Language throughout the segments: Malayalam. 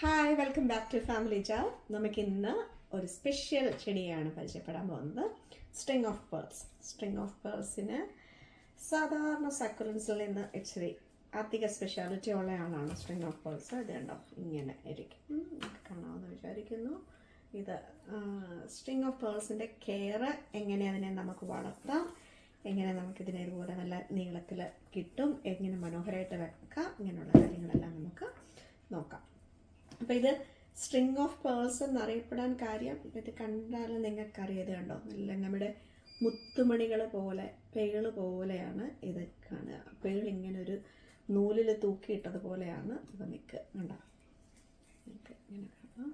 Hi welcome back to family ചാർ നമുക്ക് ഇന്ന് ഒരു സ്പെഷ്യൽ ചെടിയാണ് പരിചയപ്പെടാൻ പോകുന്നത്. String of pearls string of പേൾസിന് സാധാരണ സക്കുലൻസിൽ നിന്ന് ഇച്ചിരി അധിക സ്പെഷ്യാലിറ്റി ഉള്ള ആളാണ് സ്ട്രിങ് ഓഫ് പേൾസ് ഇത് ഇങ്ങനെ ഇരിക്കും. കാണാമെന്ന് വിചാരിക്കുന്നു. ഇത് സ്ട്രിങ് ഓഫ് പേൾസിന്റെ കെയർ എങ്ങനെ അതിനെ നമുക്ക് വളർത്താം? എങ്ങനെ നമുക്കിതിനെ ഇതുപോലെ നല്ല നീളത്തിൽ കിട്ടും? എങ്ങനെ മനോഹരമായിട്ട് വെക്കാം? ഇങ്ങനെയുള്ള കാര്യങ്ങളെല്ലാം നമുക്ക് നോക്കാം. അപ്പോൾ ഇത് സ്ട്രിങ് ഓഫ് പേൾസ് എന്നറിയപ്പെടാൻ കാര്യം ഇത് കണ്ടാൽ നിങ്ങൾക്കറിയാം ഇത് കണ്ടോ? നല്ല നമ്മുടെ മുത്തുമണികൾ പോലെ പേൾ പോലെയാണ് ഇത് കാണുക. പേൾ ഇങ്ങനെ ഒരു നൂലിൽ തൂക്കിയിട്ടതുപോലെയാണ് ഇത് നിൽക്കുക കണ്ടോ? നിങ്ങൾക്ക് ഇങ്ങനെ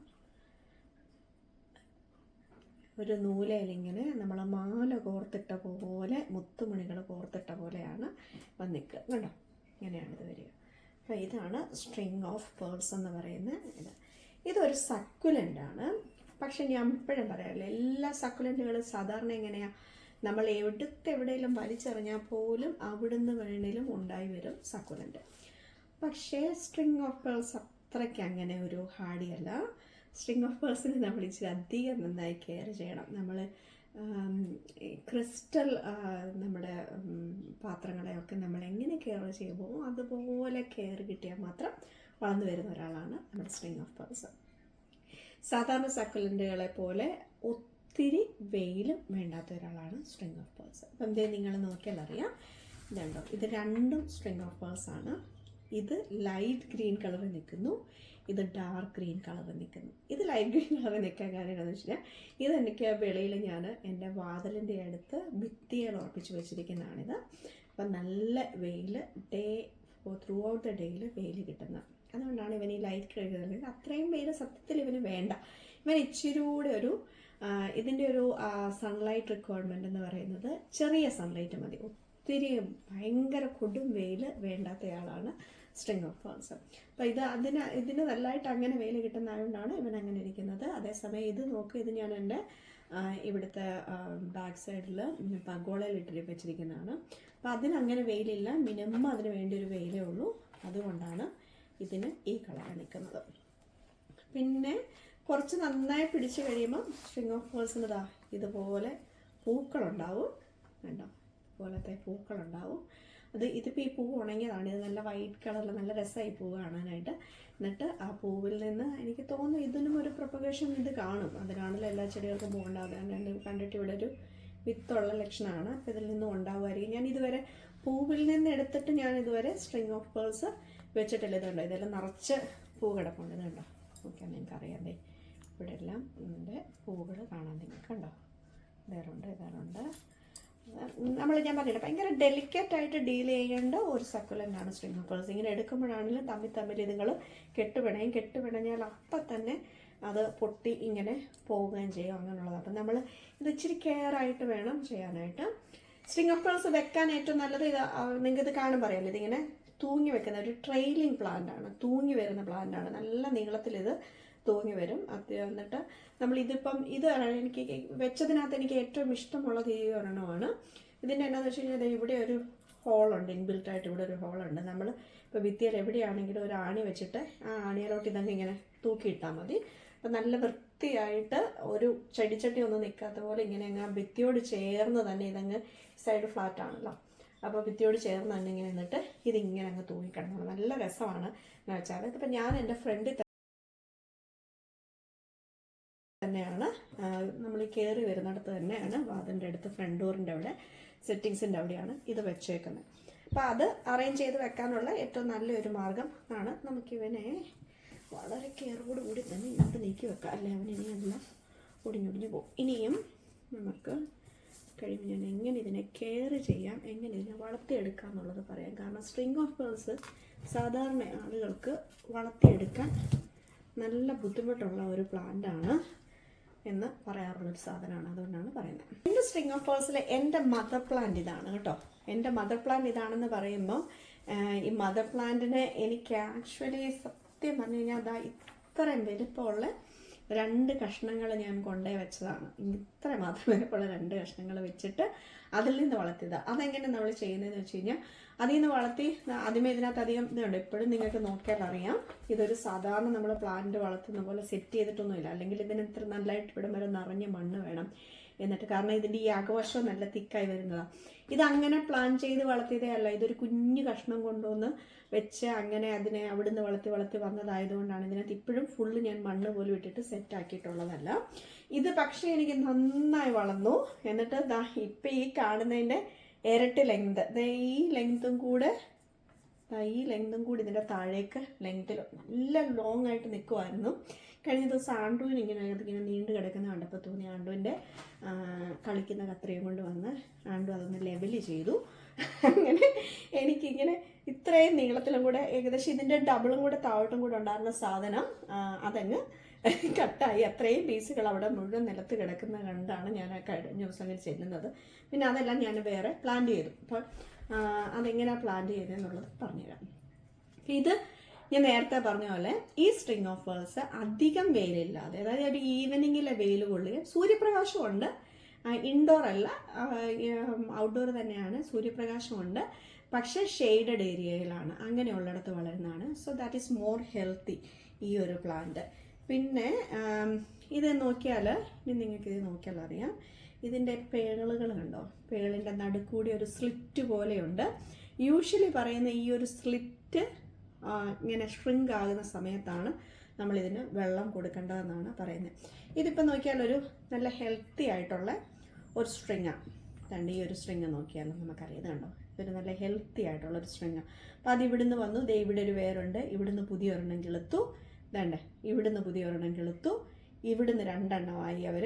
ഒരു നൂലയിലിങ്ങനെ നമ്മൾ മാല കോർത്തിട്ട പോലെ മുത്തുമണികൾ കോർത്തിട്ട പോലെയാണ് വന്നിക്കുക കണ്ടോ? ഇങ്ങനെയാണ് ഇത് വരിക. അപ്പോൾ ഇതാണ് സ്ട്രിങ് ഓഫ് പേൾസ് എന്ന് പറയുന്ന ഇത്. ഇതൊരു സക്കുലന്റ് ആണ്. പക്ഷെ ഞാൻ എപ്പോഴും പറയാറില്ല. എല്ലാ സക്കുലന്റുകളും സാധാരണ എങ്ങനെയാണ് നമ്മൾ എവിടുത്തെ എവിടെയെങ്കിലും വലിച്ചെറിഞ്ഞാൽ പോലും അവിടുന്ന് വേണേലും ഉണ്ടായി വരും സക്കുലന്റ് പക്ഷേ സ്ട്രിങ് ഓഫ് പേൾസ് അത്രയ്ക്ക് അങ്ങനെ ഒരു ഹാഡിയല്ല. സ്ട്രിങ് ഓഫ് പേഴ്സിനെ നമ്മൾ ഇച്ചിരി അധികം നന്നായി കെയർ ചെയ്യണം. നമ്മൾ ക്രിസ്റ്റൽ നമ്മുടെ പാത്രങ്ങളെയൊക്കെ നമ്മൾ എങ്ങനെ കെയർ ചെയ്യുമോ അതുപോലെ കെയർ കിട്ടിയാൽ മാത്രം വളർന്നു വരുന്ന ഒരാളാണ് നമ്മുടെ സ്ട്രിങ് ഓഫ് പേഴ്സൺ സാധാരണ സക്കുലന്റുകളെ പോലെ ഒത്തിരി വെയിലും വേണ്ടാത്ത ഒരാളാണ് സ്ട്രിങ് ഓഫ് പേഴ്സ് അപ്പം ഇതേ നിങ്ങൾ നോക്കിയാൽ അറിയാം. ഇതുണ്ടോ? ഇത് രണ്ടും സ്ട്രിങ് ഓഫ് പേഴ്സാണ് ഇത് ലൈറ്റ് ഗ്രീൻ കളറിൽ നിൽക്കുന്നു. ഇത് ഡാർക്ക് ഗ്രീൻ കളറിൽ നിൽക്കുന്നു ഇത് ലൈറ്റ് ഗ്രീൻ കളറിൽ നിൽക്കാൻ കാര്യം എന്താണെന്ന് വെച്ച് കഴിഞ്ഞാൽ ഇതെനിക്ക് വെളിയിൽ ഞാൻ എന്റെ വാതിലിന്റെ അടുത്ത് ഭിത്തിയിൽ ഉറപ്പിച്ച് വെച്ചിരിക്കുന്നതാണിത്. അപ്പം നല്ല വെയിൽ ഡേ ത്രൂ ഔട്ട് ദ ഡേയിൽ വെയിൽ കിട്ടുന്നത് അതുകൊണ്ടാണ് ഇവൻ ഈ ലൈറ്റ് കഴിക്കുന്നത് അത്രയും വെയിൽ സത്യത്തിൽ ഇവന് വേണ്ട. ഇവൻ ഇച്ചിരൂടെ ഒരു ഇതിന്റെ ഒരു സൺലൈറ്റ് റിക്വയർമെന്റ് എന്ന് പറയുന്നത് ചെറിയ സൺലൈറ്റ് മതി. ഒത്തിരി ഭയങ്കര കൊടും വെയിൽ വേണ്ടാത്തയാളാണ് സ്ട്രിങ് ഓഫ് പേൾസ് അപ്പോൾ ഇത് അതിന് ഇതിന് നല്ലതായിട്ട് അങ്ങനെ വേല കിട്ടുന്നതുകൊണ്ടാണ് ഇവൻ അങ്ങനെ ഇരിക്കുന്നത്. അതേസമയം ഇത് നോക്ക് ഇത് ഞാൻ എന്റെ ഇവിടുത്തെ ബാക്ക് സൈഡിൽ പഗോളയിൽ ഇട്ടി വെച്ചിരിക്കുന്നതാണ്. അപ്പോൾ അതിനങ്ങനെ വെയിലില്ല മിനിമം അതിന് വേണ്ടി ഒരു വെയിലേ ഉള്ളൂ. അതുകൊണ്ടാണ് ഇതിന് ഈ കളർ നിൽക്കുന്നത്. പിന്നെ കുറച്ച് നന്നായി പിടിച്ച് കഴിയുമ്പോൾ സ്ട്രിങ് ഓഫ് പേഴ്സിന് ഇതാ ഇതുപോലെ പൂക്കളുണ്ടാവും. കണ്ടോ? ഇതുപോലത്തെ പൂക്കളുണ്ടാവും. അത് ഇതിപ്പോൾ ഈ പൂവ് ഉണങ്ങിയതാണ്. ഇത് നല്ല വൈറ്റ് കളറിൽ നല്ല രസമായി പൂവ് കാണാനായിട്ട്. എന്നിട്ട് ആ പൂവിൽ നിന്ന് എനിക്ക് തോന്നുന്നു ഇതിനും ഒരു പ്രൊപ്പഗേഷൻ ഇത് കാണും. അതിനാണല്ലോ എല്ലാ ചെടികൾക്കും പൂവുണ്ടാവുക ഞാൻ കണ്ടിട്ട് ഇവിടെ ഒരു വിത്തുള്ള ലക്ഷണമാണ്. അപ്പോൾ ഇതിൽ നിന്നും ഉണ്ടാവുമായിരിക്കും. ഞാൻ ഇതുവരെ പൂവിൽ നിന്ന് എടുത്തിട്ട് ഞാൻ ഇതുവരെ സ്ട്രിങ് ഓഫ് പേൾസ് വെച്ചിട്ടില്ല. ഇതുണ്ടോ? ഇതെല്ലാം നിറച്ച് പൂ കിടപ്പുണ്ട്. ഇതുണ്ടോ? ഓക്കെ നിങ്ങൾക്ക് അറിയാതെ ഇവിടെ എല്ലാം ഇതിന്റെ പൂവുകൾ കാണാൻ നിങ്ങൾക്ക് കണ്ടോ വേറുണ്ട് ഇതാറുണ്ട് നമ്മൾ ഞാൻ പറഞ്ഞില്ല ഭയങ്കര ഡെലിക്കറ്റ് ആയിട്ട് ഡീൽ ചെയ്യേണ്ട ഒരു സക്കുലന്റ് ആണ് സ്ട്രിങ് പേൾസ് ഇങ്ങനെ എടുക്കുമ്പോഴാണെങ്കിലും തമ്മിൽ തമ്മിൽ നിങ്ങൾ കെട്ടുപിണയും കെട്ടുപിണഞ്ഞാൽ അപ്പം തന്നെ അത് പൊട്ടി ഇങ്ങനെ പോവുകയും ചെയ്യും അങ്ങനെയുള്ളത്. അപ്പം നമ്മൾ ഇത് ഇച്ചിരി കെയർ ആയിട്ട് വേണം ചെയ്യാനായിട്ട്. സ്ട്രിങ് ഓഫ് പേഴ്സ് വെക്കാൻ ഏറ്റവും നല്ലത് ഇത് നിങ്ങൾക്ക് ഇത് കാണുമ്പോൾ അറിയാമല്ലോ ഇതിങ്ങനെ തൂങ്ങി വെക്കുന്ന ഒരു ട്രെയിലിംഗ് പ്ലാന്റ് ആണ്. തൂങ്ങി വരുന്ന പ്ലാന്റ് ആണ്. നല്ല നീളത്തിൽ ഇത് തൂങ്ങി വരും. അത് എന്നിട്ട് നമ്മൾ ഇതിപ്പം ഇത് എനിക്ക് വെച്ചതിനകത്ത് എനിക്ക് ഏറ്റവും ഇഷ്ടമുള്ളത് ഈ ഒരെണ്ണമാണ്. ഇതിന്റെ എന്താണെന്ന് വെച്ച് കഴിഞ്ഞാൽ ഇവിടെ ഒരു ഹോളുണ്ട് ഇൻബിൽറ്റ് ആയിട്ട് ഇവിടെ ഒരു ഹോളുണ്ട്. നമ്മൾ ഇപ്പോൾ ഭിത്തിയിൽ എവിടെയാണെങ്കിലും ഒരു ആണി വെച്ചിട്ട് ആ ആണിയിലോട്ട് ഇതങ്ങ് ഇങ്ങനെ തൂക്കിയിട്ടാൽ മതി. അപ്പം നല്ല വൃത്തിയായിട്ട് ഒരു ചെടിച്ചട്ടി ഒന്നും നിൽക്കാത്ത പോലെ ഇങ്ങനെ അങ്ങ് ഭിത്തിയോട് ചേർന്ന് തന്നെ ഇതങ്ങ് സൈഡ് ഫ്ലാറ്റ് ആണല്ലോ. അപ്പോൾ ഭിത്തിയോട് ചേർന്ന് തന്നെ ഇങ്ങനെ നിന്നിട്ട് ഇതിങ്ങനെ അങ്ങ് തൂങ്ങിക്കിടക്കണം നല്ല രസമാണ് എന്ന് വെച്ചാൽ. ഇപ്പം ഞാൻ എന്റെ ഫ്രണ്ടിൽ തന്നെയാണ്. നമ്മൾ കയറി വരുന്നിടത്ത് തന്നെയാണ് വാതിന്റെ അടുത്ത് ഫ്രണ്ട് ഡോറിന്റെ അവിടെ. സെറ്റിങ്സിന്റെ അവിടെയാണ് ഇത് വെച്ചേക്കുന്നത്. അപ്പോൾ അത് അറേഞ്ച് ചെയ്ത് വെക്കാനുള്ള ഏറ്റവും നല്ലൊരു മാർഗം ആണ് നമുക്കിവനെ വളരെ കെയറോട് കൂടി തന്നെ ഇതിനകത്ത് നീക്കി വെക്കാം. അല്ലെ? അവൻ എല്ലാം ഒടിഞ്ഞൊടിഞ്ഞ് പോകും. ഇനിയും നമുക്ക് കഴിയുമ്പോൾ ഞാൻ എങ്ങനെ ഇതിനെ കെയർ ചെയ്യാം? എങ്ങനെ ഇതിനെ വളർത്തിയെടുക്കാം എന്നുള്ളത് പറയാം. കാരണം സ്ട്രിങ് ഓഫ് പേഴ്സ് സാധാരണ ആളുകൾക്ക് വളർത്തിയെടുക്കാൻ നല്ല ബുദ്ധിമുട്ടുള്ള ഒരു പ്ലാന്റ് ആണ്. എന്ന് പറയാറുള്ളൊരു സാധനമാണ് അതുകൊണ്ടാണ് പറയുന്നത്. എന്റെ സ്ട്രിങ് ഓഫ് പേഴ്സിലെ എന്റെ മദർ പ്ലാന്റ് ഇതാണ് കേട്ടോ. എന്റെ മദർ പ്ലാന്റ് ഇതാണെന്ന് പറയുമ്പോൾ ഈ മദർ പ്ലാന്റിനെ എനിക്ക് ആക്ച്വലി സത്യം പറഞ്ഞു കഴിഞ്ഞാൽ അതാ ഇത്രയും വലിപ്പമുള്ള രണ്ട് കഷ്ണങ്ങൾ ഞാൻ കൊണ്ടേ വെച്ചതാണ്. ഇത്ര മാത്രം വലിപ്പമുള്ള രണ്ട് കഷ്ണങ്ങൾ വെച്ചിട്ട് അതിൽ നിന്ന് വളർത്തിയതാണ് അതെങ്ങനെ നമ്മൾ ചെയ്യുന്നതെന്ന് വെച്ച് കഴിഞ്ഞാൽ അതിൽ നിന്ന് വളർത്തി ആദ്യമേ ഇതിനകത്ത് അധികം ഇതുണ്ട്. എപ്പോഴും നിങ്ങൾക്ക് നോക്കിയാൽ അറിയാം. ഇതൊരു സാധാരണ നമ്മൾ പ്ലാന്റ് വളർത്തുന്ന പോലെ സെറ്റ് ചെയ്തിട്ടൊന്നുമില്ല. അല്ലെങ്കിൽ ഇതിന് ഇത്ര നല്ലതായിട്ട് ഇവിടെ വരെ നിറഞ്ഞ മണ്ണ് വേണം എന്നിട്ട്. കാരണം ഇതിന്റെ ഈ അകവശം നല്ല തിക്കായി വരുന്നതാണ് അങ്ങനെ പ്ലാൻ ചെയ്ത് വളർത്തിയതേ അല്ല. ഇതൊരു കുഞ്ഞു കഷ്ണം കൊണ്ടുവന്ന് വെച്ച് അങ്ങനെ അതിനെ അവിടുന്ന് വളർത്തി വളർത്തി വന്നതായതുകൊണ്ടാണ് ഇതിനകത്ത് ഇപ്പോഴും ഫുള്ള് ഞാൻ മണ്ണ് പോലും ഇട്ടിട്ട് സെറ്റ് ആക്കിയിട്ടുള്ളതല്ല. ഇത് പക്ഷേ എനിക്ക് നന്നായി വളർന്നു. എന്നിട്ട് ഇപ്പം ഈ കാണുന്നതിന്റെ ഇരട്ടി ലെങ്ത് ഈ ലെങ്തും കൂടെ ഈ ലെങ്തും കൂടി ഇതിന്റെ താഴേക്ക് ലെങ്ത്തിൽ നല്ല ലോങ് ആയിട്ട് നിൽക്കുമായിരുന്നു കഴിഞ്ഞ ദിവസം ആണ്ടുവിന് ഇങ്ങനെ ഇങ്ങനെ നീണ്ടു കിടക്കുന്ന കണ്ടപ്പോൾ തോന്നി ആണ്ടുവിന്റെ കളിക്കുന്ന കത്രയും കൊണ്ട് വന്ന് ആണ്ടു അതൊന്ന് ലെവൽ ചെയ്തു. അങ്ങനെ എനിക്കിങ്ങനെ ഇത്രയും നീളത്തിലും കൂടെ ഏകദേശം ഇതിന്റെ ഡബിളും കൂടെ താഴോട്ടും കൂടെ ഉണ്ടായിരുന്ന സാധനം അതങ്ങ് കട്ടായി. അത്രയും പീസുകൾ അവിടെ മുഴുവൻ നിലത്ത് കിടക്കുന്ന കണ്ടാണ് ഞാൻ ആ ദിവസം അങ്ങനെ ചെല്ലുന്നത്. പിന്നെ അതെല്ലാം ഞാൻ വേറെ പ്ലാൻ ചെയ്തു. അപ്പോൾ അതെങ്ങനെയാണ് പ്ലാൻ ചെയ്തതെന്നുള്ളത് പറഞ്ഞുതരാം. ഇത് ഞാൻ നേരത്തെ പറഞ്ഞ പോലെ ഈ സ്ട്രിങ് ഓഫ് പേൾസ് അധികം വെയിലില്ലാതെ അതായത് ഒരു ഈവനിങ്ങിലെ വെയിൽ കൊള്ളുകയും സൂര്യപ്രകാശമുണ്ട്. ഇൻഡോർ അല്ല ഔട്ട്ഡോർ തന്നെയാണ് സൂര്യപ്രകാശമുണ്ട്. പക്ഷേ ഷെയ്ഡഡ് ഏരിയയിലാണ് അങ്ങനെയുള്ളിടത്ത് വളരുന്നതാണ്. So that is more healthy ഈ ഒരു പ്ലാന്റ് പിന്നെ ഇത് നോക്കിയാൽ ഇനി നിങ്ങൾക്ക് ഇത് നോക്കിയാൽ അറിയാം. ഇതിന്റെ പേളുകൾ കണ്ടോ? പേളിന്റെ നടുക്കൂടി ഒരു സ്ലിറ്റ് പോലെയുണ്ട്. യൂഷ്വലി പറയുന്ന ഈ ഒരു സ്ലിറ്റ് ഇങ്ങനെ ഷ്രിങ്ക് ആകുന്ന സമയത്താണ് നമ്മളിതിന് വെള്ളം കൊടുക്കേണ്ടതെന്നാണ് പറയുന്നത്. ഇതിപ്പോൾ നോക്കിയാൽ ഒരു നല്ല ഹെൽത്തി ആയിട്ടുള്ള ഒരു സ്ട്രിങ്ങാണ് രണ്ട് ഈ ഒരു സ്ട്രിങ് നോക്കിയാലും നമുക്കറിയാം. കണ്ടോ? ഇതൊരു നല്ല ഹെൽത്തി ആയിട്ടുള്ളൊരു ഒരു അപ്പം അത് ഇവിടുന്ന് വന്നു. ദേ ഇവിടെ ഒരു വേരുണ്ട്. ഇവിടുന്ന് പുതിയ ഒരെണ്ണം കിളുത്തു. വേണ്ടേ ഇവിടുന്ന് പുതിയ ഒരെണ്ണം കിളുത്തു. ഇവിടുന്ന് രണ്ടെണ്ണമായി അവർ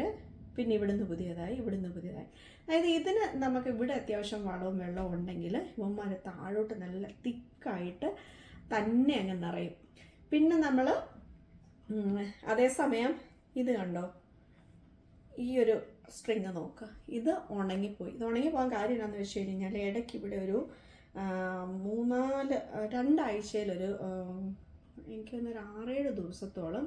പിന്നെ ഇവിടുന്ന് പുതിയതായി ഇവിടുന്ന് പുതിയതായി. അതായത് ഇതിന് നമുക്ക് ഇവിടെ അത്യാവശ്യം വളവും വെള്ളവും ഉണ്ടെങ്കിൽ ഇവന്മാർ താഴോട്ട് നല്ല തിക്കായിട്ട് തന്നെ അങ്ങ് നിറയും. പിന്നെ നമ്മൾ അതേസമയം ഇത് കണ്ടോ? ഈ ഒരു സ്ട്രിങ് നോക്കുക ഇത് ഉണങ്ങിപ്പോയി. ഇത് ഉണങ്ങിപ്പോകാൻ കാര്യം എന്താണെന്ന് വെച്ച് കഴിഞ്ഞാൽ ഇടയ്ക്ക് ഇവിടെ ഒരു മൂന്നാൽ രണ്ടാഴ്ചയിലൊരു ആ, എനിക്ക് തന്നെ ഒരു ആറേഴ് ദിവസത്തോളം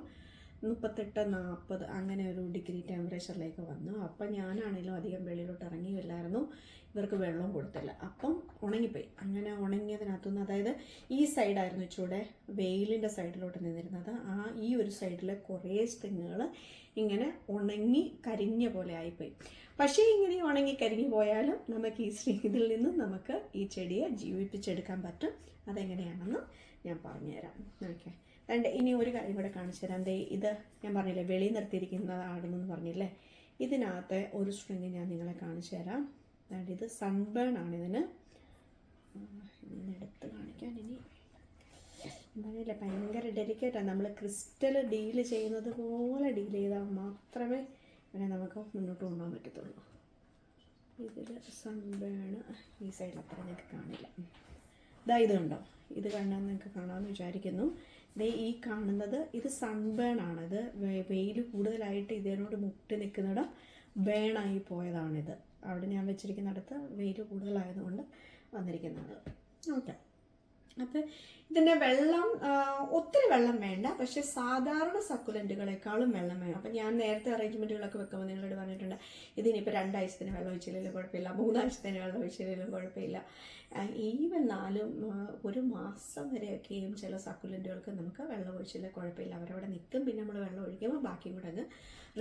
മുപ്പത്തെട്ട് നാൽപ്പത് അങ്ങനെ ഒരു ഡിഗ്രി ടെമ്പറേച്ചറിലേക്ക് വന്നു. അപ്പം ഞാനാണെങ്കിലും അധികം വെളിയിലോട്ട് ഇറങ്ങിയില്ലായിരുന്നു. ഇവർക്ക് വെള്ളം കൊടുത്തില്ല. അപ്പം ഉണങ്ങിപ്പോയി. അങ്ങനെ ഉണങ്ങിയതിനകത്തുനിന്ന് അതായത് ഈ സൈഡായിരുന്നു ഇച്ചൂടെ വെയിലിന്റെ സൈഡിലോട്ട് നിന്നിരുന്നത്. ആ ഈ ഒരു സൈഡിലെ കുറേ തെങ്ങുകൾ ഇങ്ങനെ ഉണങ്ങി കരിഞ്ഞ പോലെ ആയിപ്പോയി. പക്ഷേ ഇങ്ങനെ ഉണങ്ങി കരിഞ്ഞു പോയാലും നമുക്ക് ഈ ഇതിൽ നിന്ന് നമുക്ക് ഈ ചെടിയെ ജീവിപ്പിച്ചെടുക്കാൻ പറ്റും. അതെങ്ങനെയാണെന്ന് ഞാൻ പറഞ്ഞുതരാം. ഓക്കെ രണ്ട് ഇനി ഒരു കാര്യം കൂടെ കാണിച്ചു തരാം. ദേ ഇത് ഞാൻ പറഞ്ഞില്ലേ വെളി നിർത്തിയിരിക്കുന്നതാണെന്ന് പറഞ്ഞില്ലേ? ഇതിനകത്തെ ഒരു സ്ട്രിങ് ഞാൻ നിങ്ങളെ കാണിച്ചു തരാം. അതായത് ഇത് സൺബേൺ ആണ് ഇതിന്. എടുത്ത് കാണിക്കാൻ ഇനി. പറഞ്ഞില്ലേ ഭയങ്കര ഡെലിക്കേറ്റാണ് നമ്മൾ ക്രിസ്റ്റൽ ഡീൽ ചെയ്യുന്നത് പോലെ ഡീൽ ചെയ്താൽ മാത്രമേ ഇതിനെ നമുക്ക് മുന്നോട്ട് കൊണ്ടുപോകാൻ പറ്റത്തുള്ളൂ. ഇതിൽ സൺബേണ് ഈ സൈഡിൽ അത്ര നിങ്ങൾക്ക് കാണില്ല. ഇതാ ഇത് കണ്ടോ? ഇത് കണ്ടാൽ നിങ്ങൾക്ക് കാണാമെന്ന് വിചാരിക്കുന്നു. ദേ ഈ കാണുന്നത് ഇത് സൺബേൺ ആണ്. ഇത് വെയിൽ കൂടുതലായിട്ട് ഇതിനോട് മുട്ടി നിൽക്കുന്നിടം ബേണായി പോയതാണിത്. അവിടെ ഞാൻ വെച്ചിരിക്കുന്നിടത്ത് വെയിൽ കൂടുതലായതുകൊണ്ട് വന്നിരിക്കുന്നത്. ഓക്കെ അപ്പം ഇതിന്റെ വെള്ളം ഒത്തിരി വെള്ളം വേണ്ട. പക്ഷേ സാധാരണ സക്കുലന്റുകളെക്കാളും വെള്ളം വേണം. അപ്പം ഞാൻ നേരത്തെ അറേഞ്ച്മെന്റുകളൊക്കെ വെക്കുമ്പോൾ നിങ്ങളോട് പറഞ്ഞിട്ടുണ്ട് ഇതിനിപ്പോൾ രണ്ടാഴ്ചത്തിന് വെള്ളം ഒഴിച്ചില്ലെങ്കിലും കുഴപ്പമില്ല മൂന്നാഴ്ചത്തിന് വെള്ളം ഒഴിച്ചില്ലെങ്കിലും കുഴപ്പമില്ല. ഈവൻ നാലും ഒരു മാസം വരെയൊക്കെയും ചില സക്കുലന്റുകൾക്ക് നമുക്ക് വെള്ളം ഒഴിച്ചില്ല കുഴപ്പമില്ല. അവരവിടെ നിൽക്കും പിന്നെ നമ്മൾ വെള്ളം ഒഴിക്കുമ്പോൾ ബാക്കിയും കൂടെ അങ്ങ്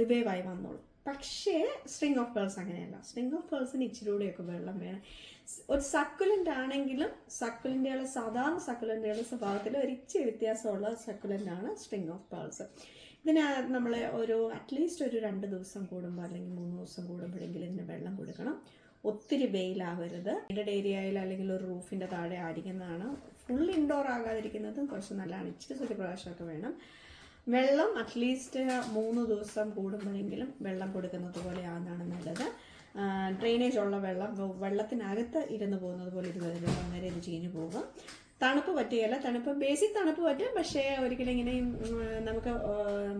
റിവൈവ് ആയി വന്നോളും. പക്ഷേ സ്ട്രിങ് ഓഫ് പേഴ്സ് അങ്ങനെയല്ല. സ്ട്രിങ് ഓഫ് പേഴ്സിന് ഇച്ചിരി കൂടെയൊക്കെ വെള്ളം വേണം. ഒരു സക്കുലന്റ് ആണെങ്കിലും സക്കുലന്റുകളെ സാധാരണ സക്കുലന്റുകളുടെ സ്വഭാവത്തിൽ ഒരു ഇച്ചിരി വ്യത്യാസമുള്ള സക്കുലന്റ് ആണ് സ്ട്രിങ് ഓഫ് പേഴ്സ് ഇതിന് നമ്മൾ ഒരു അറ്റ്ലീസ്റ്റ് ഒരു രണ്ട് ദിവസം കൂടുമ്പോൾ അല്ലെങ്കിൽ മൂന്ന് ദിവസം കൂടുമ്പോഴെങ്കിലും ഇതിന് വെള്ളം കൊടുക്കണം. ഒത്തിരി വെയിലാവരുത്. ഇടഡ് ഏരിയയിൽ അല്ലെങ്കിൽ ഒരു റൂഫിന്റെ താഴെ ആയിരിക്കുന്നതാണ്. ഫുൾ ഇൻഡോർ ആകാതിരിക്കുന്നത് കുറച്ച് നല്ലതാണ്. ഇച്ചിരി സൂര്യപ്രകാശമൊക്കെ വേണം. വെള്ളം അറ്റ്ലീസ്റ്റ് മൂന്ന് ദിവസം കൂടുമ്പോഴെങ്കിലും വെള്ളം കൊടുക്കുന്നത് പോലെ നല്ലത്. ഡ്രെയിനേജ് ഉള്ള വെള്ളം വെള്ളത്തിനകത്ത് ഇരുന്ന് പോകുന്നത് പോലെ ഇരുപത് ദിവസം അങ്ങനെ ഇത് ചീഞ്ഞു പോകും. തണുപ്പ് പറ്റുകയില്ല തണുപ്പ് ബേസിക് തണുപ്പ് പറ്റും പക്ഷേ ഒരിക്കലും ഇങ്ങനെ നമുക്ക്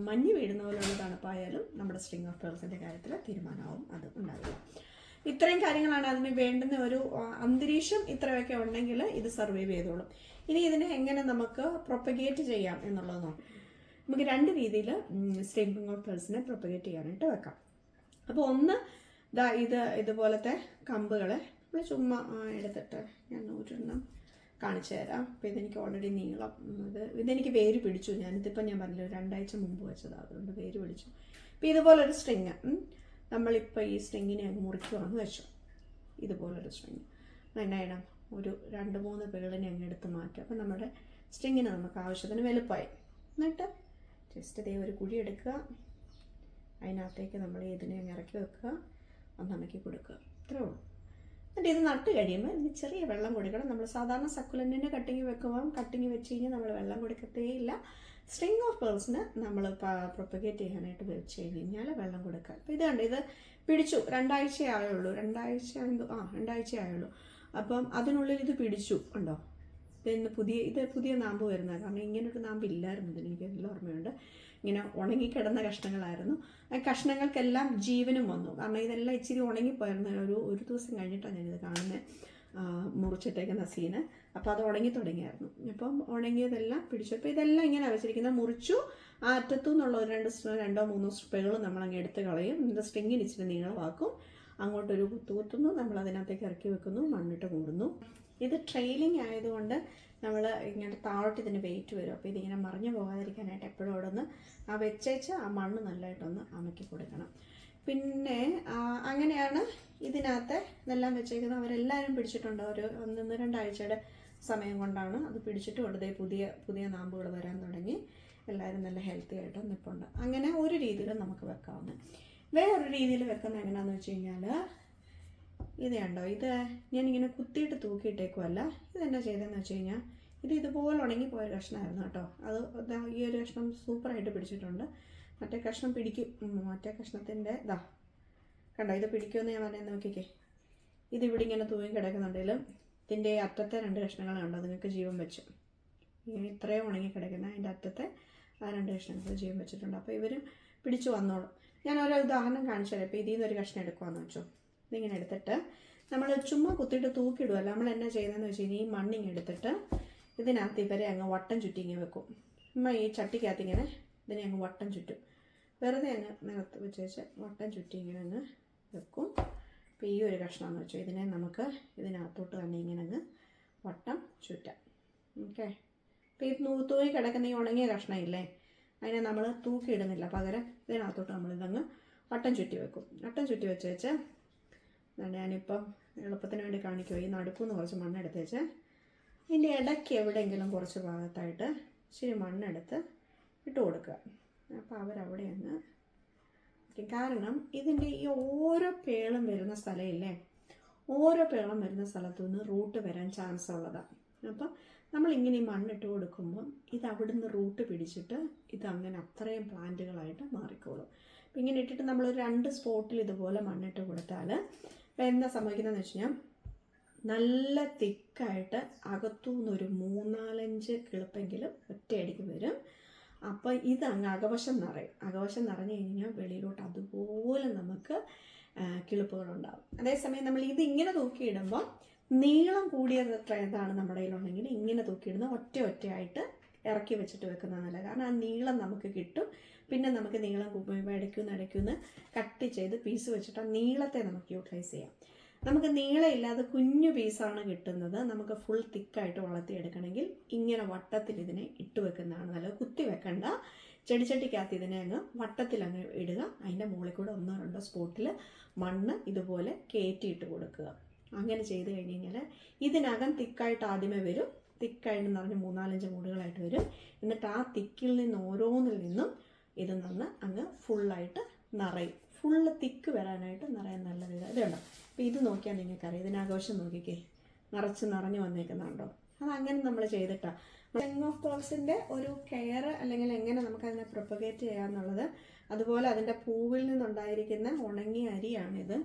മഞ്ഞ് വീഴുന്ന പോലെയുള്ള തണുപ്പായാലും നമ്മുടെ സ്ട്രിങ് ഓഫ് പേഴ്സിന്റെ കാര്യത്തിൽ തീരുമാനമാവും അത് ഉണ്ടാവില്ല. ഇത്രയും കാര്യങ്ങളാണ് അതിന് വേണ്ടുന്ന ഒരു അന്തരീക്ഷം ഇത്രയൊക്കെ ഉണ്ടെങ്കിൽ ഇത് സർവൈവ് ചെയ്തോളും. ഇനി ഇതിനെ എങ്ങനെ നമുക്ക് പ്രൊപ്പഗേറ്റ് ചെയ്യാം എന്നുള്ളത് നോക്കാം. നമുക്ക് രണ്ട് രീതിയിൽ സ്ട്രിങ് ഓഫ് പേഴ്സിനെ പ്രൊപ്പഗേറ്റ് ചെയ്യാനായിട്ട് വെക്കാം. അപ്പോൾ ഒന്ന് ദാ ഇത് ഇതുപോലത്തെ കമ്പുകളെ നമ്മൾ ചുമ്മാ എടുത്തിട്ട് ഞാൻ ഒരെണ്ണം കാണിച്ചു തരാം. അപ്പോൾ ഇതെനിക്ക് ഓൾറെഡി നീളം ഇത് ഇതെനിക്ക് വേര് പിടിച്ചു. ഞാനിതിപ്പോൾ ഞാൻ പറഞ്ഞില്ല രണ്ടാഴ്ച മുമ്പ് വെച്ചതാണ് അതുകൊണ്ട് വേര് പിടിച്ചു. അപ്പോൾ ഇതുപോലൊരു സ്ട്രിങ് നമ്മളിപ്പോൾ ഈ സ്ട്രിങ്ങിനെ അങ്ങ് മുറിക്കുവാന്ന് വെച്ചു. ഇതുപോലൊരു സ്ട്രിങ് എന്നാ ഒരു രണ്ട് മൂന്ന് പേളിനെ അങ്ങ് എടുത്ത് മാറ്റും. അപ്പോൾ നമ്മുടെ സ്ട്രിങ്ങിന് നമുക്ക് ആവശ്യത്തിന് വലുപ്പമായി. എന്നിട്ട് ജസ്റ്റ് ദേ ഒരു കുഴി എടുക്കുക. അതിനകത്തേക്ക് നമ്മൾ ഇതിനെ ഇറക്കി വെക്കുക. ഒന്ന് അമക്കി കൊടുക്കുക. ഇത്രേ ഉള്ളൂ. എന്നിട്ട് ഇത് നട്ട് കഴിയുമ്പോൾ ഇതിന് ചെറിയ വെള്ളം കൊടുക്കണം നമ്മൾ സാധാരണ സക്കുലന്റിന്റെ കട്ടിങ് വെക്കുമ്പോൾ കട്ടിങ് വെച്ച് കഴിഞ്ഞാൽ നമ്മൾ വെള്ളം കൊടുക്കത്തേ ഇല്ല. സ്ട്രിങ് ഓഫ് പേൾസിന് നമ്മൾ പ്രൊപ്പഗേറ്റ് ചെയ്യാനായിട്ട് വെച്ച് കഴിഞ്ഞാൽ വെള്ളം കൊടുക്കുക. അപ്പോൾ ഇത് കണ്ട്? ഇത് പിടിച്ചു. രണ്ടാഴ്ച ആയുള്ളൂ രണ്ടാഴ്ച എന്തോ ആ രണ്ടാഴ്ച ആയുള്ളൂ അപ്പം അതിനുള്ളിൽ ഇത് പിടിച്ചു. ഉണ്ടോ പിന്നെ പുതിയ ഇത് പുതിയ നാമ്പ് വരുന്നത് കാരണം ഇങ്ങനൊരു നാമ്പ് ഇല്ലായിരുന്നു ഇതിന്. എനിക്ക് നല്ല ഓർമ്മയുണ്ട്. ഇങ്ങനെ ഉണങ്ങിക്കിടന്ന കഷ്ണങ്ങളായിരുന്നു. ആ കഷ്ണങ്ങൾക്കെല്ലാം ജീവനും വന്നു. കാരണം ഇതെല്ലാം ഇച്ചിരി ഉണങ്ങിപ്പോയിരുന്നു. ഒരു ഒരു ദിവസം കഴിഞ്ഞിട്ടാണ് ഞാനിത് കാണുന്നത് മുറിച്ചിട്ടേക്കുന്ന സീന്. അപ്പോൾ അത് ഉണങ്ങി തുടങ്ങിയായിരുന്നു. അപ്പം ഉണങ്ങിയതെല്ലാം പിടിച്ചു. അപ്പോൾ ഇതെല്ലാം ഇങ്ങനെ വെച്ചിരിക്കുന്നത്. മുറിച്ചു ആ അറ്റത്തു നിന്നുള്ള ഒരു രണ്ട് രണ്ടോ മൂന്നോ സ്ട്രിപ്പുകൾ നമ്മൾ അങ്ങ് എടുത്ത് കളയും. എന്നിട്ട് സ്ട്രിങ്ങിന് ഇച്ചിരി നീളമാക്കും. അങ്ങോട്ടൊരു കുത്തു കുത്തുന്നു. നമ്മൾ അതിനകത്തേക്ക് ഇറക്കി വെക്കുന്നു. മണ്ണിട്ട് മൂടുന്നു. ഇത് ട്രെയിലിംഗ് ആയതുകൊണ്ട് നമ്മൾ ഇങ്ങനെ താഴോട്ട് ഇതിന് വെയിറ്റ് വരും. അപ്പോൾ ഇതിങ്ങനെ മറിഞ്ഞു പോകാതിരിക്കാനായിട്ട് എപ്പോഴും അവിടെ ഒന്ന് ആ വെച്ചേച്ച് ആ മണ്ണ് നല്ലതായിട്ടൊന്ന് അമക്കി കൊടുക്കണം. പിന്നെ അങ്ങനെയാണ് ഇതിനകത്ത് ഇതെല്ലാം വെച്ചേക്കുന്നത്. അവരെല്ലാവരും പിടിച്ചിട്ടുണ്ട്. ഒരു ഒന്ന് രണ്ടാഴ്ചയുടെ സമയം കൊണ്ടാണ് അത് പിടിച്ചിട്ട് കൊടുത്തേ പുതിയ പുതിയ നാമ്പുകൾ വരാൻ തുടങ്ങി. എല്ലാവരും നല്ല ഹെൽത്തി ആയിട്ട് നിൽപ്പുണ്ട് അങ്ങനെ ഒരു രീതിയിൽ നമുക്ക് വെക്കാവുന്നത് വേറൊരു രീതിയിൽ വെക്കുന്നത് എങ്ങനെയാണെന്ന് വെച്ച് കഴിഞ്ഞാൽ ഇത് കണ്ടോ ഇത് ഞാനിങ്ങനെ കുത്തിയിട്ട് തൂക്കിയിട്ടേക്കുമല്ല ഇതെന്നാ ചെയ്തതെന്ന് വെച്ച് കഴിഞ്ഞാൽ ഇത് ഇതുപോലെ ഉണങ്ങിപ്പോയ കഷ്ണമായിരുന്നു കേട്ടോ. അത് ഈ ഒരു കഷ്ണം സൂപ്പറായിട്ട് പിടിച്ചിട്ടുണ്ട്. മറ്റേ കഷ്ണം പിടിക്കും. മറ്റേ കഷ്ണത്തിന്റെ ഇതാ കണ്ടോ? ഇത് പിടിക്കുമെന്ന് ഞാൻ പറഞ്ഞാൽ നോക്കിക്കേ. ഇത് ഇവിടെ ഇങ്ങനെ തൂങ്ങി കിടക്കുന്നുണ്ടെങ്കിലും ഇതിന്റെ അറ്റത്തെ രണ്ട് കഷ്ണങ്ങൾ കണ്ടോ? നിങ്ങൾക്ക് ജീവൻ വെച്ചു. ഇങ്ങനെ ഇത്രയും ഉണങ്ങി കിടക്കുന്ന അതിന്റെ അറ്റത്തെ ആ രണ്ട് കഷ്ണങ്ങൾ ജീവൻ വെച്ചിട്ടുണ്ട്. അപ്പോൾ ഇവർ പിടിച്ചു വന്നോളും. ഞാൻ ഓരോ ഉദാഹരണം കാണിച്ചു തരാം. ഇപ്പോൾ ഇതിൽ നിന്ന് ഒരു കഷ്ണം എടുക്കുവാന്ന് വെച്ചോ. ഇതിങ്ങനെ എടുത്തിട്ട് നമ്മൾ ചുമ്മാ കുത്തിയിട്ട് തൂക്കിയിടുമല്ല നമ്മൾ എന്നാ ചെയ്യുന്നതെന്ന് വെച്ച് കഴിഞ്ഞാൽ ഈ മണ്ണിങ് എടുത്തിട്ട് ഇതിനകത്ത് ഇവരെ അങ്ങ് വട്ടം ചുറ്റി ഇങ്ങനെ വെക്കും. അമ്മ ഈ ചട്ടിക്കകത്ത് ഇങ്ങനെ ഇതിനെ അങ്ങ് വട്ടം ചുറ്റും. വെറുതെ അങ്ങ് നിലത്ത് വെച്ച് വെച്ച് വട്ടം ചുറ്റി ഇങ്ങനെ അങ്ങ് വെക്കും. അപ്പോൾ ഈ ഒരു കഷ്ണമെന്ന് വെച്ചു ഇതിനെ നമുക്ക് ഇതിനകത്തോട്ട് തന്നെ ഇങ്ങനെ അങ്ങ് വട്ടം ചുറ്റാം. ഓക്കെ? അപ്പോൾ നൂ- തൂങ്ങി കിടക്കുന്ന ഈ ഉണങ്ങിയ കഷ്ണമില്ലേ അതിനെ നമ്മൾ തൂക്കിയിടുന്നില്ല. പകരം ഇതിനകത്തോട്ട് നമ്മളിതങ്ങ് വട്ടം ചുറ്റി വെക്കും. വട്ടം ചുറ്റി വെച്ച് വെച്ച് ഞാനിപ്പം എളുപ്പത്തിന് വേണ്ടി കാണിക്കുക ഈ നടുക്കുന്ന് കുറച്ച് മണ്ണെടുത്ത് വെച്ച്. ഇതിന്റെ ഇടയ്ക്ക് എവിടെയെങ്കിലും കുറച്ച് ഭാഗത്തായിട്ട് ഇച്ചിരി മണ്ണെടുത്ത് ഇട്ട് കൊടുക്കുക. അപ്പോൾ അവരവിടെ അങ്ങ് കാരണം ഇതിന്റെ ഈ ഓരോ പേളും വരുന്ന സ്ഥലമില്ലേ? ഓരോ പേളം വരുന്ന സ്ഥലത്തു നിന്ന് റൂട്ട് വരാൻ ചാൻസ് ഉള്ളതാണ് അപ്പം നമ്മളിങ്ങനെ ഈ മണ്ണിട്ട് കൊടുക്കുമ്പം ഇത് അവിടുന്ന് റൂട്ട് പിടിച്ചിട്ട് ഇത് അങ്ങനെ അത്രയും പ്ലാന്റുകളായിട്ട് മാറിക്കോളും. ഇങ്ങനെ ഇട്ടിട്ട് നമ്മൾ രണ്ട് സ്പോട്ടിൽ ഇതുപോലെ മണ്ണിട്ട് കൊടുത്താൽ എന്താ സംഭവിക്കുന്നതെന്ന് വെച്ച് കഴിഞ്ഞാൽ നല്ല തിക്കായിട്ട് അകത്തു നിന്നൊരു മൂന്നാലഞ്ച് കിളിപ്പെങ്കിലും ഒറ്റയടിക്ക് വരും. അപ്പോൾ ഇത് അങ്ങ് അകവശം നിറയും. അകവശം നിറഞ്ഞു കഴിഞ്ഞാൽ വെളിയിലോട്ട് അതുപോലെ നമുക്ക് കിളിപ്പുകളുണ്ടാവും. അതേസമയം നമ്മൾ ഇത് ഇങ്ങനെ തൂക്കിയിടുമ്പോൾ നീളം കൂടിയത് എത്ര ഏതാണ് നമ്മുടെ കയ്യിലുണ്ടെങ്കിൽ ഇങ്ങനെ തൂക്കിയിടുന്ന ഒറ്റ ഒറ്റയായിട്ട് ഇറക്കി വെച്ചിട്ട് വെക്കുന്നത് നല്ലത്. കാരണം ആ നീളം നമുക്ക് കിട്ടും. പിന്നെ നമുക്ക് നീളം ഇടയ്ക്കുന്ന് ഇടയ്ക്കുന്ന് കട്ട് ചെയ്ത് പീസ് വെച്ചിട്ട് ആ നീളത്തെ നമുക്ക് യൂട്ടിലൈസ് ചെയ്യാം. നമുക്ക് നീളമില്ലാതെ കുഞ്ഞു പീസാണ് കിട്ടുന്നത്. നമുക്ക് ഫുൾ തിക്കായിട്ട് വളർത്തിയെടുക്കണമെങ്കിൽ ഇങ്ങനെ വട്ടത്തിൽ ഇതിനെ ഇട്ട് വെക്കുന്നതാണ് നല്ലത്. കുത്തി വെക്കണ്ട. ചെടിച്ചട്ടിക്കകത്ത് ഇതിനെ അങ്ങ് വട്ടത്തിൽ അങ്ങ് ഇടുക. അതിന്റെ മുകളിൽ കൂടെ ഒന്നോ രണ്ടോ സ്പോട്ടിൽ മണ്ണ് ഇതുപോലെ കയറ്റിയിട്ട് കൊടുക്കുക. അങ്ങനെ ചെയ്ത് കഴിഞ്ഞ് കഴിഞ്ഞാൽ ഇതിനകം തിക്കായിട്ട് ആദ്യമേ വരും. തിക്കായിട്ട് നിറഞ്ഞ് മൂന്നാലഞ്ച് മൂടുകളായിട്ട് വരും. എന്നിട്ട് ആ തിക്കിൽ നിന്ന് ഓരോന്നിൽ നിന്നും ഇത് നിന്ന് അങ്ങ് ഫുള്ളായിട്ട് നിറയും. ഫുള്ള് തിക്ക് വരാനായിട്ട് നിറയാൻ നല്ലത് ഇത് കണ്ടോ? അപ്പോൾ ഇത് നോക്കിയാൽ നിങ്ങൾക്കറിയാം. ഇതിനാഘോഷം നോക്കിക്കേ. നിറച്ച് നിറഞ്ഞു വന്നേക്കുന്നുണ്ടോ? അത് അങ്ങനെ നമ്മൾ ചെയ്തിട്ടാണ് യങ് ഓഫ് പേഴ്സിന്റെ ഒരു കെയർ അല്ലെങ്കിൽ എങ്ങനെ നമുക്കതിനെ പ്രൊപ്പഗേറ്റ് ചെയ്യാന്നുള്ളത് അതുപോലെ അതിന്റെ പൂവിൽ നിന്നുണ്ടായിരിക്കുന്ന ഉണങ്ങിയ അരിയാണിത്.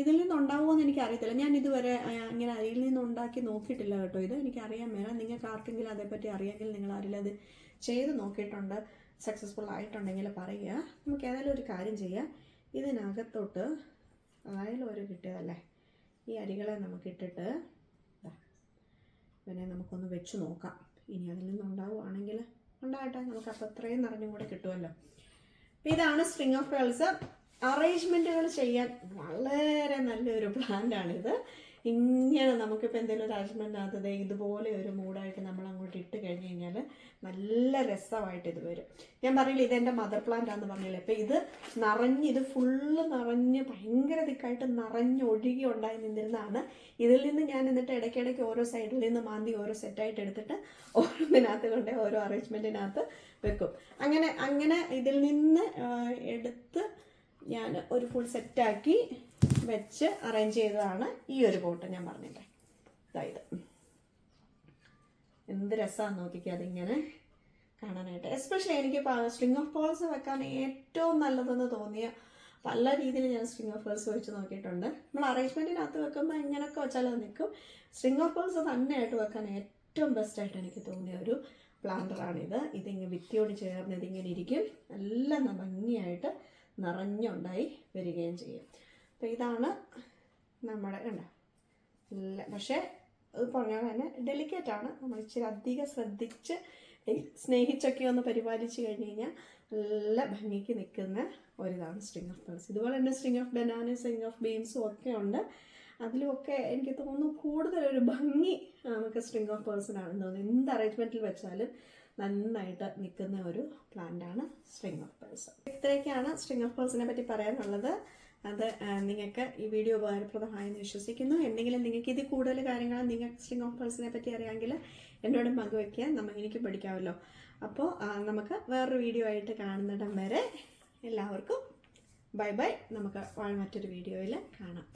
ഇതിൽ നിന്നുണ്ടാവുമോ എന്ന് എനിക്കറിയത്തില്ല. ഞാൻ ഇതുവരെ ഇങ്ങനെ അരിയിൽ നിന്നുണ്ടാക്കി നോക്കിയിട്ടില്ല കേട്ടോ ഇത്. എനിക്കറിയാൻ മേല. നിങ്ങൾക്ക് ആർക്കെങ്കിലും അതേപ്പറ്റി അറിയാമെങ്കിൽ നിങ്ങൾ ആരെങ്കിലും അത് ചെയ്ത് നോക്കിയിട്ടുണ്ട്. സക്സസ്ഫുൾ ആയിട്ടുണ്ടെങ്കിൽ പറയുക. നമുക്ക് ഏതായാലും ഒരു കാര്യം ചെയ്യാം. ഇതിനകത്തോട്ട് അതായാലും ഒരു കിട്ടിയതല്ലേ? ഈ അരികളെ നമുക്കിട്ടിട്ട് ദാ, പിന്നെ നമുക്കൊന്ന് വെച്ച് നോക്കാം. ഇനി അതിൽ നിന്നുണ്ടാവുകയാണെങ്കിൽ ഉണ്ടാകട്ടെ. നമുക്ക് അപ്പോൾ അത്രയും നിറഞ്ഞും കൂടെ കിട്ടുമല്ലോ. ഇതാണ് സ്ട്രിങ് ഓഫ് പേൾസ് അറേഞ്ച്മെന്റുകൾ ചെയ്യാൻ വളരെ നല്ലൊരു പ്ലാന്റാണിത് ഇങ്ങനെ നമുക്കിപ്പോൾ എന്തെങ്കിലും ഒരു അറേഞ്ച്മെന്റിനകത്ത് ഇതുപോലെ ഒരു മൂടായിട്ട് നമ്മൾ അങ്ങോട്ട് ഇട്ട് കഴിഞ്ഞ് കഴിഞ്ഞാൽ നല്ല രസമായിട്ട് ഇത് വരും. ഞാൻ പറയില്ല ഇതെന്റെ മദർ പ്ലാന്റാന്ന് പറഞ്ഞില്ല? ഇപ്പം ഇത് നിറഞ്ഞ് ഇത് ഫുള്ള് നിറഞ്ഞ് ഭയങ്കര തിക്കായിട്ട് നിറഞ്ഞ് ഒഴുകി ഉണ്ടായി നിന്നിരുന്നതാണ്. ഇതിൽ നിന്ന് ഞാൻ എന്നിട്ട് ഇടയ്ക്കിടയ്ക്ക് ഓരോ സൈഡിൽ നിന്ന് മാന്തി ഓരോ സെറ്റായിട്ട് എടുത്തിട്ട് ഓരോന്നിനകത്ത് കൊണ്ട് ഓരോ അറേഞ്ച്മെന്റിനകത്ത് വെക്കും. അങ്ങനെ അങ്ങനെ ഇതിൽ നിന്ന് എടുത്ത് ഞാൻ ഒരു ഫുൾ സെറ്റാക്കി വെച്ച് അറേഞ്ച് ചെയ്തതാണ് ഈ ഒരു ബോട്ട് ഞാൻ പറഞ്ഞില്ലേ. ഇതായത് എന്ത് രസമാണ് നോക്കിക്കുക അതിങ്ങനെ കാണാനായിട്ട്. എസ്പെഷ്യലി എനിക്ക് സ്ട്രിങ് ഓഫ് പേൾസ് വെക്കാൻ ഏറ്റവും നല്ലതെന്ന് തോന്നിയ പല രീതിയിൽ ഞാൻ സ്ട്രിങ് ഓഫ് പേൾസ് വെച്ച് നോക്കിയിട്ടുണ്ട്. നമ്മൾ അറേഞ്ച്മെന്റിനകത്ത് വെക്കുമ്പോൾ എങ്ങനെയൊക്കെ വെച്ചാൽ അത് നിൽക്കും സ്ട്രിങ് ഓഫ് പേൾസ് തന്നെയായിട്ട് വെക്കാൻ ഏറ്റവും ബെസ്റ്റായിട്ട് എനിക്ക് തോന്നിയ ഒരു പ്ലാന്ററാണിത് ഇതിങ്ങനെ ഭിത്തിയോട് ചേർന്ന് ഇതിങ്ങനെ ഇരിക്കും. എല്ലാം ഭംഗിയായിട്ട് നിറഞ്ഞുണ്ടായി വരികയും ചെയ്യും. അപ്പോൾ ഇതാണ് നമ്മുടെ ഉണ്ട് നല്ല പക്ഷേ അത് പറഞ്ഞാൽ തന്നെ ഡെലിക്കേറ്റ് ആണ്. നമ്മൾ ഇച്ചിരി അധികം ശ്രദ്ധിച്ച് സ്നേഹിച്ചൊക്കെ ഒന്ന് പരിപാലിച്ച് കഴിഞ്ഞ് കഴിഞ്ഞാൽ നല്ല ഭംഗിക്ക് നിൽക്കുന്ന ഒരിതാണ് സ്ട്രിങ് ഓഫ് പേൾസ് ഇതുപോലെ തന്നെ string of banana string of ബീൻസും ഒക്കെ ഉണ്ട്. അതിലുമൊക്കെ എനിക്ക് തോന്നുന്നു കൂടുതലൊരു ഭംഗി നമുക്ക് സ്ട്രിങ് ഓഫ് പേഴ്സിനാണെന്ന് തോന്നുന്നു. എന്ത് അറേഞ്ച്മെന്റിൽ വെച്ചാലും നന്നായിട്ട് നിൽക്കുന്ന ഒരു പ്ലാന്റാണ് സ്ട്രിങ് ഓഫ് പേഴ്സ് ഇത്രയൊക്കെയാണ് സ്ട്രിങ് ഓഫ് പേഴ്സിനെ പറ്റി പറയാനുള്ളത്. അത് നിങ്ങൾക്ക് ഈ വീഡിയോ ഉപകാരപ്രദമായെന്ന് വിശ്വസിക്കുന്നു. എന്തെങ്കിലും നിങ്ങൾക്ക് ഇത് കൂടുതൽ കാര്യങ്ങൾ നിങ്ങൾക്ക് സ്ട്രിങ് ഓഫ് പേഴ്സിനെ പറ്റി അറിയാമെങ്കിൽ എന്നോട് പങ്കുവയ്ക്കുക നമ്മൾ എനിക്ക് പഠിക്കാമല്ലോ. അപ്പോൾ നമുക്ക് വേറൊരു വീഡിയോ ആയിട്ട് കാണുന്നിടം വരെ എല്ലാവർക്കും ബൈ ബൈ. നമുക്ക് മറ്റൊരു വീഡിയോയിൽ കാണാം.